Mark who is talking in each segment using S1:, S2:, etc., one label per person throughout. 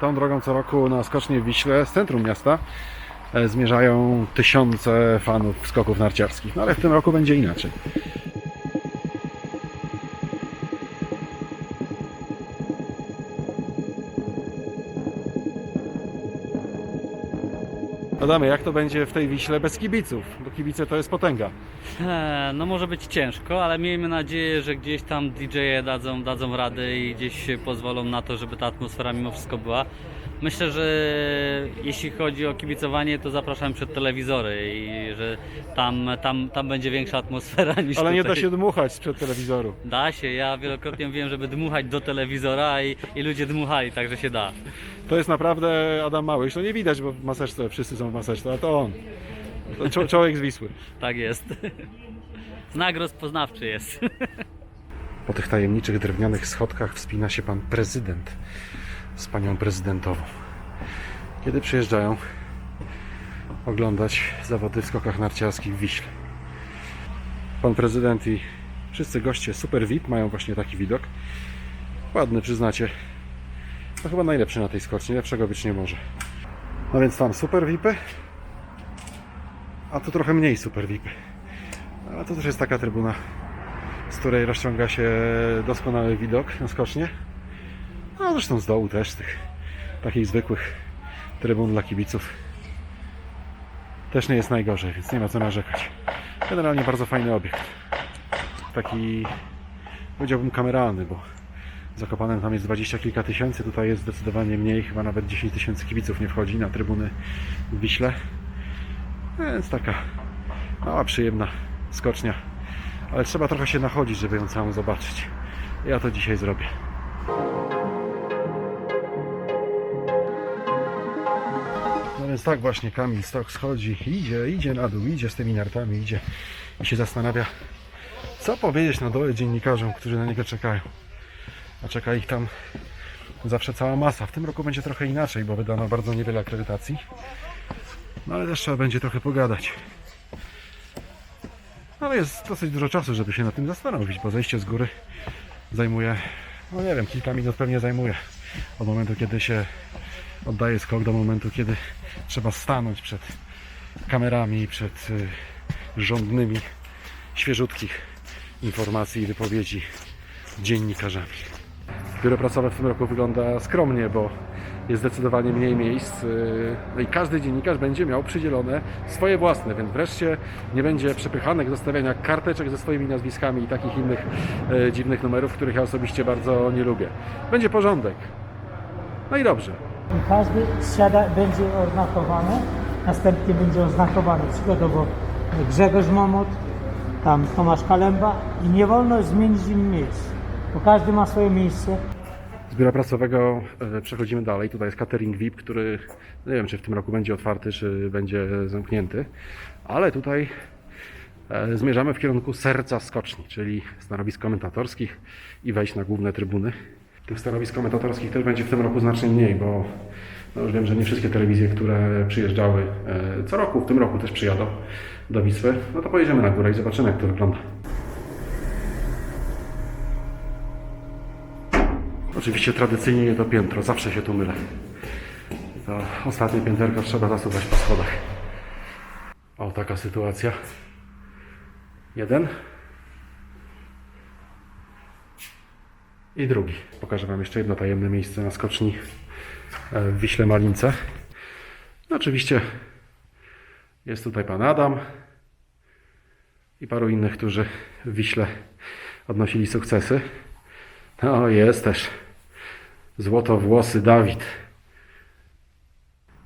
S1: Tą drogą co roku na skocznie w Wiśle z centrum miasta e, zmierzają tysiące fanów skoków narciarskich. No ale w tym roku będzie inaczej. Adamy, jak to będzie w tej Wiśle bez kibiców? Bo kibice to jest potęga.
S2: No może być ciężko, ale miejmy nadzieję, że gdzieś tam DJ-e dadzą, dadzą radę i gdzieś się pozwolą na to, żeby ta atmosfera mimo wszystko była. Myślę, że jeśli chodzi o kibicowanie, to zapraszam przed telewizory i że tam, tam, tam będzie większa atmosfera niż
S1: Ale nie da się dmuchać sprzed telewizoru.
S2: Da się, ja wielokrotnie mówiłem, żeby dmuchać do telewizora i, i ludzie dmuchali, także się da.
S1: To jest naprawdę Adam Małysz. To nie widać, bo w maseczce wszyscy są w maseczce, ale to on. To czo- człowiek z Wisły.
S2: Tak jest. Znak rozpoznawczy jest.
S1: Po tych tajemniczych drewnianych schodkach wspina się pan prezydent z panią prezydentową. Kiedy przyjeżdżają oglądać zawody w skokach narciarskich w Wiśle. Pan prezydent i wszyscy goście Super VIP mają właśnie taki widok. Ładny, przyznacie. To chyba najlepszy na tej skoczni, lepszego być nie może. No więc tam Super VIPy, a tu trochę mniej Super VIPy. Ale to też jest taka trybuna z której rozciąga się doskonały widok na skocznie. No zresztą z dołu też, tych takich zwykłych trybun dla kibiców. Też nie jest najgorzej, więc nie ma co narzekać. Generalnie bardzo fajny obiekt. Taki powiedziałbym kameralny, bo Zakopanem tam jest dwadzieścia kilka tysięcy, tutaj jest zdecydowanie mniej, chyba nawet 10 tysięcy kibiców nie wchodzi na trybuny w Wiśle. Więc taka mała, przyjemna skocznia ale trzeba trochę się nachodzić, żeby ją całą zobaczyć. Ja to dzisiaj zrobię. Więc tak właśnie Kamil Stok schodzi, idzie, idzie na dół, idzie z tymi nartami, idzie i się zastanawia, co powiedzieć na dole dziennikarzom, którzy na niego czekają. A czeka ich tam zawsze cała masa. W tym roku będzie trochę inaczej, bo wydano bardzo niewiele akredytacji. No ale też trzeba będzie trochę pogadać. Ale jest dosyć dużo czasu, żeby się nad tym zastanowić, bo zejście z góry zajmuje, no nie wiem, kilka minut pewnie zajmuje. Od momentu, kiedy się oddaje skok, do momentu, kiedy trzeba stanąć przed kamerami, przed y, rządnymi, świeżutkich informacji i wypowiedzi dziennikarzami. Biuro pracowe w tym roku wygląda skromnie, bo jest zdecydowanie mniej miejsc yy, no i każdy dziennikarz będzie miał przydzielone swoje własne, więc wreszcie nie będzie przepychanek zostawiania karteczek ze swoimi nazwiskami i takich innych yy, dziwnych numerów, których ja osobiście bardzo nie lubię. Będzie porządek. No i dobrze.
S3: Każdy siada, będzie oznakowany, następnie będzie oznakowany przykładowo Grzegorz Momot, tam Tomasz Kalemba i nie wolno zmienić im miejsc, bo każdy ma swoje miejsce.
S1: Z biura pracowego e, przechodzimy dalej. Tutaj jest catering VIP, który nie wiem, czy w tym roku będzie otwarty, czy będzie zamknięty, ale tutaj e, zmierzamy w kierunku serca skoczni, czyli stanowisk komentatorskich i wejść na główne trybuny. Tych stanowisk komentatorskich też będzie w tym roku znacznie mniej, bo no już wiem, że nie wszystkie telewizje, które przyjeżdżały e, co roku, w tym roku też przyjadą do Wisły. No to pojedziemy na górę i zobaczymy, jak to wygląda. Oczywiście tradycyjnie nie to piętro, zawsze się tu mylę. To ostatnie pięterko trzeba zasuwać po schodach. O, taka sytuacja. Jeden. I drugi. Pokażę Wam jeszcze jedno tajemne miejsce na skoczni e, w Wiśle Malince. No, oczywiście jest tutaj Pan Adam i paru innych, którzy w Wiśle odnosili sukcesy. No, jest też złotowłosy Dawid.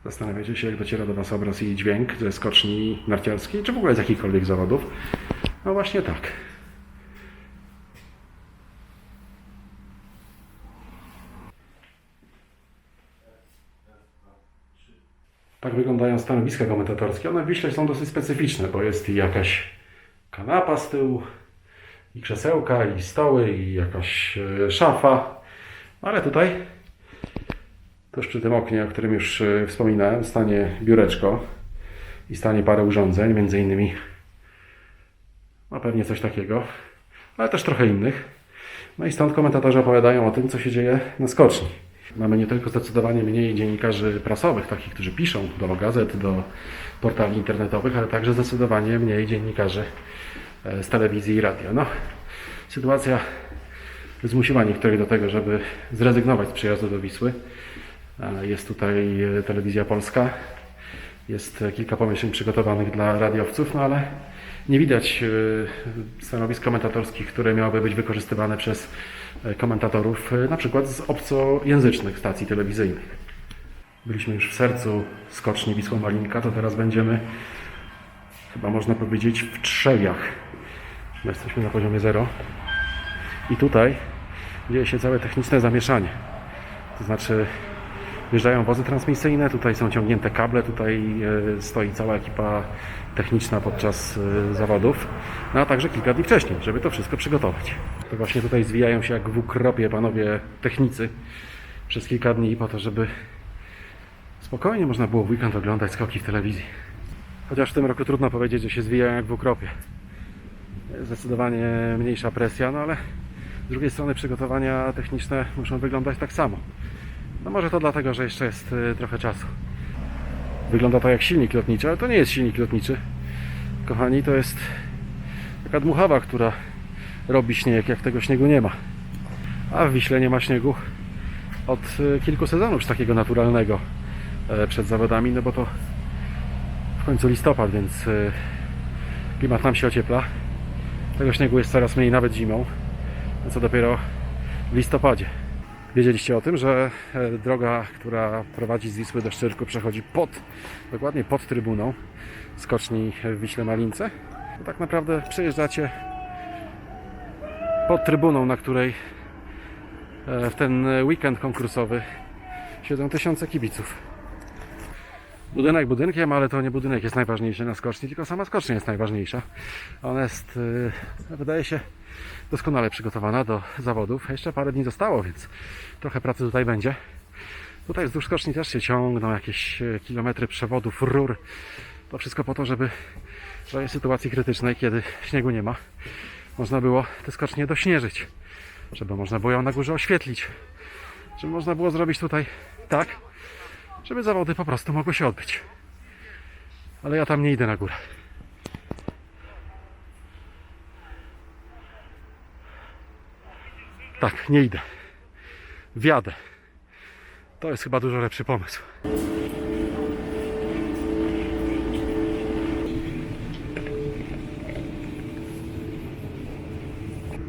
S1: Zastanawiacie się, jak dociera do Was obraz i dźwięk ze skoczni narciarskiej, czy w ogóle z jakichkolwiek zawodów? No właśnie tak. Tak wyglądają stanowiska komentatorskie. One w Wiśle są dosyć specyficzne, bo jest i jakaś kanapa z tyłu, i krzesełka, i stoły, i jakaś e, szafa. Ale tutaj, tuż przy tym oknie, o którym już e, wspominałem, stanie biureczko i stanie parę urządzeń, między innymi no pewnie coś takiego, ale też trochę innych. No i stąd komentatorzy opowiadają o tym, co się dzieje na skoczni. Mamy nie tylko zdecydowanie mniej dziennikarzy prasowych, takich, którzy piszą do gazet, do portali internetowych, ale także zdecydowanie mniej dziennikarzy e, z telewizji i radia. No, sytuacja zmusiła niektórych do tego, żeby zrezygnować z przyjazdu do Wisły. E, Jest tutaj e, telewizja polska, jest kilka pomieszczeń przygotowanych dla radiowców, no ale nie widać e, stanowisk komentatorskich, które miałyby być wykorzystywane przez e, komentatorów, e, na przykład z obcojęzycznych stacji telewizyjnych. Byliśmy już w sercu skoczni Wisła Malinka, to teraz będziemy, chyba można powiedzieć, w Trzewiach. My jesteśmy na poziomie zero. I tutaj dzieje się całe techniczne zamieszanie. To znaczy wjeżdżają wozy transmisyjne, tutaj są ciągnięte kable, tutaj e, stoi cała ekipa techniczna podczas e, zawodów, no a także kilka dni wcześniej, żeby to wszystko przygotować. To właśnie tutaj zwijają się jak w ukropie panowie technicy przez kilka dni po to, żeby spokojnie można było w weekend oglądać skoki w telewizji. Chociaż w tym roku trudno powiedzieć, że się zwijają jak w ukropie. Zdecydowanie mniejsza presja, no ale z drugiej strony przygotowania techniczne muszą wyglądać tak samo. No może to dlatego, że jeszcze jest y, trochę czasu. Wygląda to jak silnik lotniczy, ale to nie jest silnik lotniczy. Kochani, to jest taka dmuchawa, która robi śnieg, jak tego śniegu nie ma. A w Wiśle nie ma śniegu od y, kilku sezonów już takiego naturalnego e, przed zawodami, no bo to w końcu listopad, więc y, klimat nam się ociepla. Tego śniegu jest coraz mniej nawet zimą, co dopiero w listopadzie. Wiedzieliście o tym, że e, droga, która prowadzi z Wisły do Szczyrku przechodzi pod, dokładnie pod trybuną skoczni w Wiśle Malince? To tak naprawdę przejeżdżacie pod trybuną, na której e, w ten weekend konkursowy siedzą tysiące kibiców. Budynek budynkiem, ale to nie budynek jest najważniejszy na skoczni, tylko sama skocznia jest najważniejsza. Ona jest, e, wydaje się, doskonale przygotowana do zawodów. Jeszcze parę dni zostało, więc trochę pracy tutaj będzie. Tutaj wzdłuż skoczni też się ciągną jakieś e, kilometry przewodów, rur. To wszystko po to, żeby w sytuacji krytycznej, kiedy śniegu nie ma, można było te skocznie dośnieżyć. Żeby można było ją na górze oświetlić. Żeby można było zrobić tutaj tak, żeby zawody po prostu mogły się odbyć. Ale ja tam nie idę na górę. Tak, nie idę. Wjadę. To jest chyba dużo lepszy pomysł.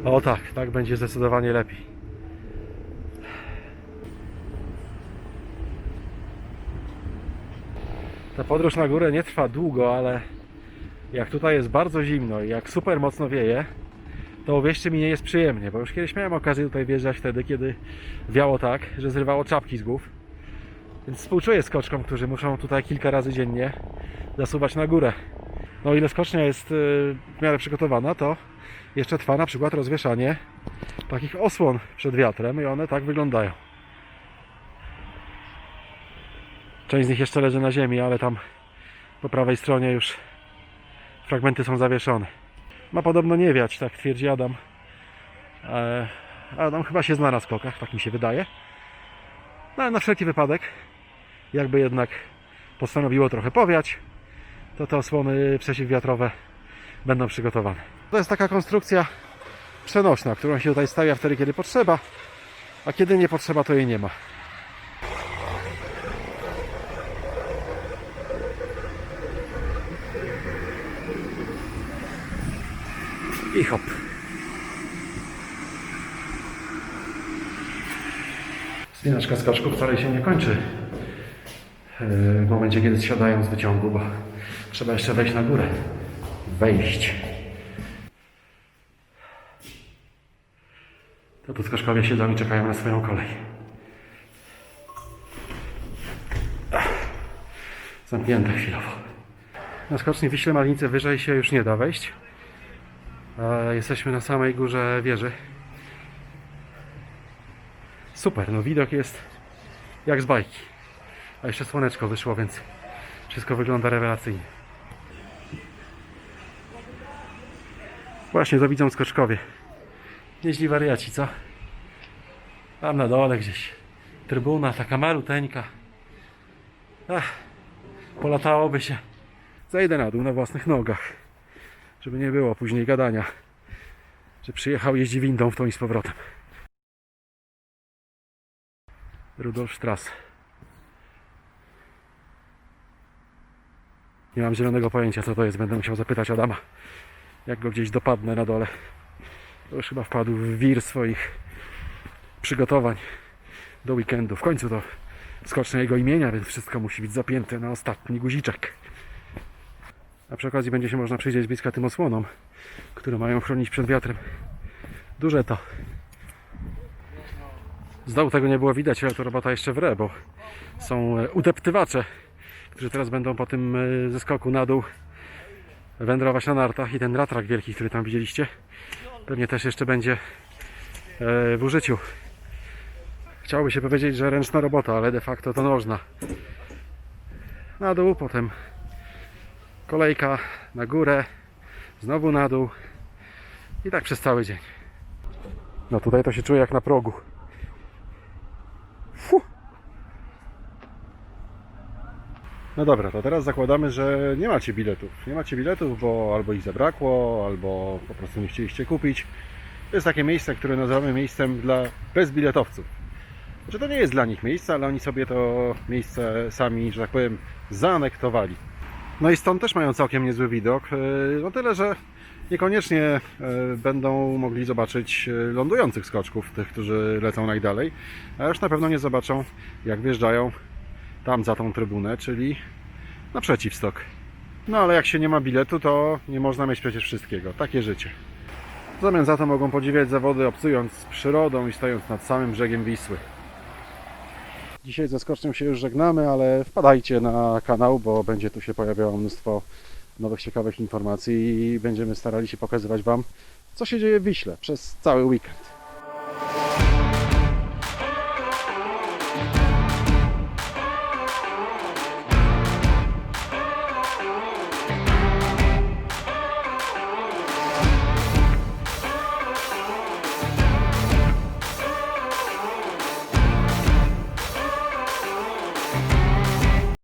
S1: O tak, tak będzie zdecydowanie lepiej. Ta podróż na górę nie trwa długo, ale jak tutaj jest bardzo zimno i jak super mocno wieje, to uwierzcie mi, nie jest przyjemnie, bo już kiedyś miałem okazję tutaj wjeżdżać wtedy, kiedy wiało tak, że zrywało czapki z głów. Więc współczuję skoczkom, którzy muszą tutaj kilka razy dziennie zasuwać na górę. No o ile skocznia jest y, w miarę przygotowana, to jeszcze trwa na przykład rozwieszanie takich osłon przed wiatrem i one tak wyglądają. Część z nich jeszcze leży na ziemi, ale tam po prawej stronie już fragmenty są zawieszone. Ma podobno nie wiać, tak twierdzi Adam. E, Adam chyba się zna na skokach, tak mi się wydaje. No ale na wszelki wypadek, jakby jednak postanowiło trochę powiać, to te osłony przeciwwiatrowe będą przygotowane. To jest taka konstrukcja przenośna, którą się tutaj stawia wtedy, kiedy potrzeba, a kiedy nie potrzeba, to jej nie ma. I hop. Spinaczka skoczków wcale się nie kończy e, w momencie, kiedy zsiadają z wyciągu, bo trzeba jeszcze wejść na górę. Wejść. To tu skoczkowie siedzą i czekają na swoją kolej. Zamknięte chwilowo. Na skoczni Wiśle Malinice wyżej się już nie da wejść. Jesteśmy na samej górze wieży. Super, no widok jest jak z bajki. A jeszcze słoneczko wyszło, więc wszystko wygląda rewelacyjnie. Właśnie to widzą skoczkowie. Nieźli wariaci, co? Tam na dole gdzieś Trybuna taka maluteńka. Ach, polatałoby się. Zejdę na dół na własnych nogach. Żeby nie było później gadania, że przyjechał jeździ windą w tą i z powrotem. Rudolf. Nie mam zielonego pojęcia co to jest. Będę musiał zapytać Adama. Jak go gdzieś dopadnę na dole. To już chyba wpadł w wir swoich przygotowań do weekendu. W końcu to skoczne jego imienia, więc wszystko musi być zapięte na ostatni guziczek. A przy okazji będzie się można przyjrzeć bliska tym osłonom, które mają chronić przed wiatrem. Duże to. Z dołu tego nie było widać, ale to robota jeszcze wre, bo są e, udeptywacze, którzy teraz będą po tym e, zeskoku na dół wędrować na nartach i ten ratrak wielki, który tam widzieliście, pewnie też jeszcze będzie e, w użyciu. Chciałoby się powiedzieć, że ręczna robota, ale de facto to nożna. Na dół, potem kolejka na górę, znowu na dół i tak przez cały dzień. No tutaj to się czuje jak na progu. Fu. No dobra, to teraz zakładamy, że nie macie biletów. Nie macie biletów, bo albo ich zabrakło, albo po prostu nie chcieliście kupić. To jest takie miejsce, które nazywamy miejscem dla bezbiletowców. Że to nie jest dla nich miejsce, ale oni sobie to miejsce sami, że tak powiem, zaanektowali. No i stąd też mają całkiem niezły widok. Yy, No tyle, że niekoniecznie yy, będą mogli zobaczyć yy, lądujących skoczków, tych, którzy lecą najdalej, a już na pewno nie zobaczą, jak wjeżdżają tam za tą trybunę, czyli na przeciwstok. No ale jak się nie ma biletu, to nie można mieć przecież wszystkiego. Takie życie. W zamian za to mogą podziwiać zawody obcując przyrodą i stojąc nad samym brzegiem Wisły. Dzisiaj ze skocznią się już żegnamy, ale wpadajcie na kanał, bo będzie tu się pojawiało mnóstwo nowych, ciekawych informacji i będziemy starali się pokazywać Wam, co się dzieje w Wiśle przez cały weekend.